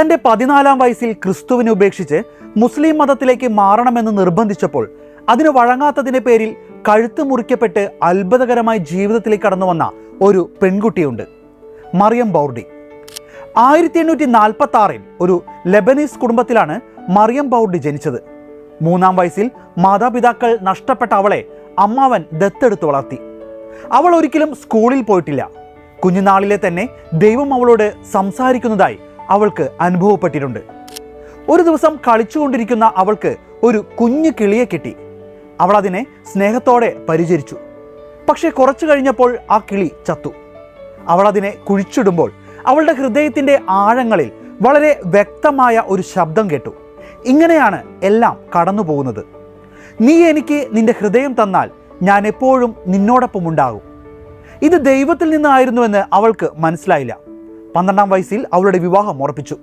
തന്റെ പതിനാലാം വയസ്സിൽ ക്രിസ്തുവിനെ ഉപേക്ഷിച്ച് മുസ്ലിം മതത്തിലേക്ക് മാറണമെന്ന് നിർബന്ധിച്ചപ്പോൾ അതിന് വഴങ്ങാത്തതിന്റെ പേരിൽ കഴുത്ത് മുറിക്കപ്പെട്ട് അത്ഭുതകരമായി ജീവിതത്തിലേക്ക് കടന്നു വന്ന ഒരു പെൺകുട്ടിയുണ്ട്. മറിയം ബൗർഡി. ആയിരത്തി എണ്ണൂറ്റി നാൽപ്പത്തി ആറിൽ ഒരു ലെബനീസ് കുടുംബത്തിലാണ് മറിയം ബൗർഡി ജനിച്ചത്. മൂന്നാം വയസ്സിൽ മാതാപിതാക്കൾ നഷ്ടപ്പെട്ട അവളെ അമ്മാവൻ ദത്തെടുത്ത് വളർത്തി. അവൾ ഒരിക്കലും സ്കൂളിൽ പോയിട്ടില്ല. കുഞ്ഞുനാളിലെ തന്നെ ദൈവം അവളോട് സംസാരിക്കുന്നതായി അവൾക്ക് അനുഭവപ്പെട്ടിട്ടുണ്ട്. ഒരു ദിവസം കളിച്ചുകൊണ്ടിരിക്കുന്ന അവൾക്ക് ഒരു കുഞ്ഞു കിളിയെ കിട്ടി. അവൾ അതിനെ സ്നേഹത്തോടെ പരിചരിച്ചു. പക്ഷേ കുറച്ചു കഴിഞ്ഞപ്പോൾ ആ കിളി ചത്തു. അവൾ അതിനെ കുഴിച്ചിടുമ്പോൾ അവളുടെ ഹൃദയത്തിന്റെ ആഴങ്ങളിൽ വളരെ വ്യക്തമായ ഒരു ശബ്ദം കേട്ടു. ഇങ്ങനെയാണ് എല്ലാം കടന്നു പോകുന്നത്. നീ എനിക്ക് നിന്റെ ഹൃദയം തന്നാൽ ഞാൻ എപ്പോഴും നിന്നോടൊപ്പം ഉണ്ടാകും. ഇത് ദൈവത്തിൽ നിന്നായിരുന്നുവെന്ന് അവൾക്ക് മനസ്സിലായില്ല. പന്ത്രണ്ടാം വയസ്സിൽ അവളുടെ വിവാഹം ഉറപ്പിച്ചു.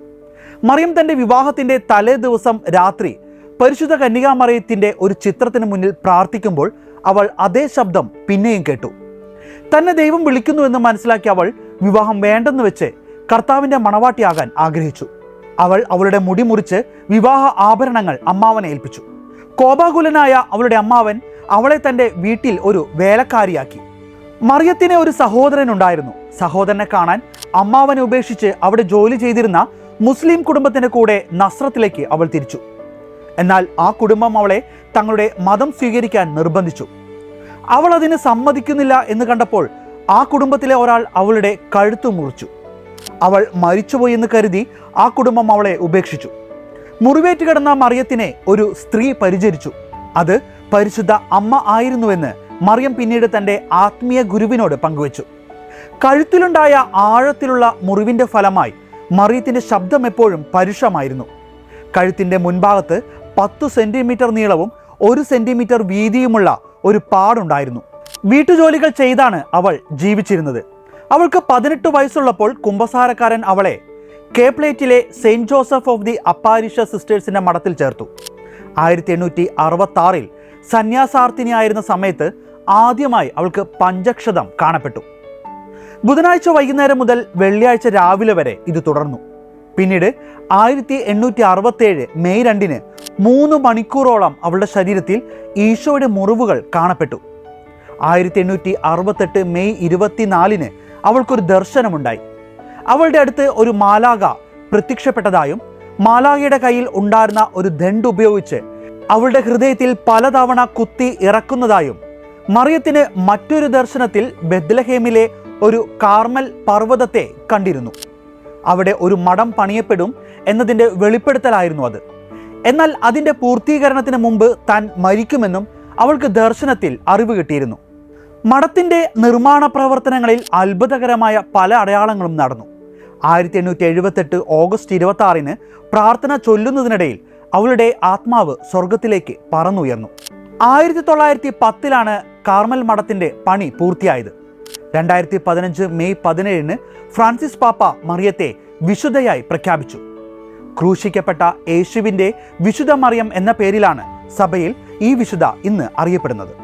മറിയം തന്റെ വിവാഹത്തിന്റെ തലേ ദിവസം രാത്രി പരിശുദ്ധ കന്യകാമറിയത്തിന്റെ ഒരു ചിത്രത്തിന് മുന്നിൽ പ്രാർത്ഥിക്കുമ്പോൾ അവൾ അതേ ശബ്ദം പിന്നെയും കേട്ടു. തന്നെ ദൈവം വിളിക്കുന്നുവെന്ന് മനസ്സിലാക്കി അവൾ വിവാഹം വേണ്ടെന്ന് വെച്ച് കർത്താവിന്റെ മണവാട്ടിയാകാൻ ആഗ്രഹിച്ചു. അവൾ അവളുടെ മുടി മുറിച്ച് വിവാഹ ആഭരണങ്ങൾ അമ്മാവനെ ഏൽപ്പിച്ചു. കോപാകുലനായ അവളുടെ അമ്മാവൻ അവളെ തന്റെ വീട്ടിൽ ഒരു വേലക്കാരിയാക്കി. മറിയത്തിന് ഒരു സഹോദരൻ ഉണ്ടായിരുന്നു. സഹോദരനെ കാണാൻ അമ്മാവനെ ഉപേക്ഷിച്ച് അവിടെ ജോലി ചെയ്തിരുന്ന മുസ്ലിം കുടുംബത്തിന്റെ കൂടെ നസ്രത്തിലേക്ക് അവൾ തിരിച്ചു. എന്നാൽ ആ കുടുംബം അവളെ തങ്ങളുടെ മതം സ്വീകരിക്കാൻ നിർബന്ധിച്ചു. അവൾ അതിന് സമ്മതിക്കുന്നില്ല എന്ന് കണ്ടപ്പോൾ ആ കുടുംബത്തിലെ ഒരാൾ അവളുടെ കഴുത്തു മുറിച്ചു. അവൾ മരിച്ചുപോയി എന്ന് കരുതി ആ കുടുംബം അവളെ ഉപേക്ഷിച്ചു. മുറിവേറ്റ് കിടന്ന മറിയത്തിനെ ഒരു സ്ത്രീ പരിചരിച്ചു. അത് പരിശുദ്ധ അമ്മ ആയിരുന്നുവെന്ന് മറിയം പിന്നീട് തന്റെ ആത്മീയ ഗുരുവിനോട് പങ്കുവച്ചു. കഴുത്തിലുണ്ടായ ആഴത്തിലുള്ള മുറിവിന്റെ ഫലമായി മറിയത്തിന്റെ ശബ്ദം എപ്പോഴും പരുഷമായിരുന്നു. കഴുത്തിന്റെ മുൻഭാഗത്ത് പത്തു സെന്റിമീറ്റർ നീളവും ഒരു സെന്റിമീറ്റർ വീതിയുമുള്ള ഒരു പാടുണ്ടായിരുന്നു. വീട്ടുജോലികൾ ചെയ്താണ് അവൾ ജീവിച്ചിരുന്നത്. അവൾക്ക് പതിനെട്ട് വയസ്സുള്ളപ്പോൾ കുംഭസാരക്കാരൻ അവളെ കേപ്ലേറ്റിലെ saint Joseph of the apparition സിസ്റ്റേഴ്സിന്റെ മഠത്തിൽ ചേർത്തു. ആയിരത്തി എണ്ണൂറ്റി അറുപത്തി ആറിൽ സന്യാസാർത്ഥിനിയായിരുന്ന സമയത്ത് ആദ്യമായി അവൾക്ക് പഞ്ചക്ഷതം കാണപ്പെട്ടു. ബുധനാഴ്ച വൈകുന്നേരം മുതൽ വെള്ളിയാഴ്ച രാവിലെ വരെ ഇത് തുടർന്നു. പിന്നീട് ആയിരത്തി എണ്ണൂറ്റി അറുപത്തേഴ് മെയ് രണ്ടിന് മൂന്ന് മണിക്കൂറോളം അവളുടെ ശരീരത്തിൽ ഈശോയുടെ മുറിവുകൾ കാണപ്പെട്ടു. ആയിരത്തി എണ്ണൂറ്റി അറുപത്തെട്ട് മെയ് ഇരുപത്തിനാലിന് അവൾക്കൊരു ദർശനമുണ്ടായി. അവളുടെ അടുത്ത് ഒരു മാലാക പ്രത്യക്ഷപ്പെട്ടതായും മാലാകയുടെ കയ്യിൽ ഉണ്ടായിരുന്ന ഒരു ദണ്ട് ഉപയോഗിച്ച് അവളുടെ ഹൃദയത്തിൽ പലതവണ കുത്തി ഇറക്കുന്നതായും മറിയത്തിന് മറ്റൊരു ദർശനത്തിൽ ബെദ്ലഹേമിലെ ഒരു കാർമൽ പർവതത്തെ കണ്ടിരുന്നു. അവിടെ ഒരു മഠം പണിയപ്പെടും എന്നതിന്റെ വെളിപ്പെടുത്തലായിരുന്നു അത്. എന്നാൽ അതിന്റെ പൂർത്തീകരണത്തിന് മുമ്പ് താൻ മരിക്കുമെന്നും അവൾക്ക് ദർശനത്തിൽ അറിവ് കിട്ടിയിരുന്നു. മഠത്തിന്റെ നിർമ്മാണ പ്രവർത്തനങ്ങളിൽ അത്ഭുതകരമായ പല അടയാളങ്ങളും നടന്നു. ആയിരത്തി എണ്ണൂറ്റി എഴുപത്തെട്ട് ഓഗസ്റ്റ് ഇരുപത്തി ആറിന് പ്രാർത്ഥന ചൊല്ലുന്നതിനിടയിൽ അവളുടെ ആത്മാവ് സ്വർഗത്തിലേക്ക് പറന്നുയർന്നു. ആയിരത്തി തൊള്ളായിരത്തി പത്തിലാണ് കാർമൽ മഠത്തിന്റെ പണി പൂർത്തിയായത്. രണ്ടായിരത്തി പതിനഞ്ച് മെയ് പതിനേഴിന് ഫ്രാൻസിസ് പാപ്പ മറിയത്തെ വിശുദ്ധയായി പ്രഖ്യാപിച്ചു. ക്രൂശിക്കപ്പെട്ട യേശുവിന്റെ വിശുദ്ധ മറിയം എന്ന പേരിലാണ് സഭയിൽ ഈ വിശുദ്ധ ഇന്ന് അറിയപ്പെടുന്നത്.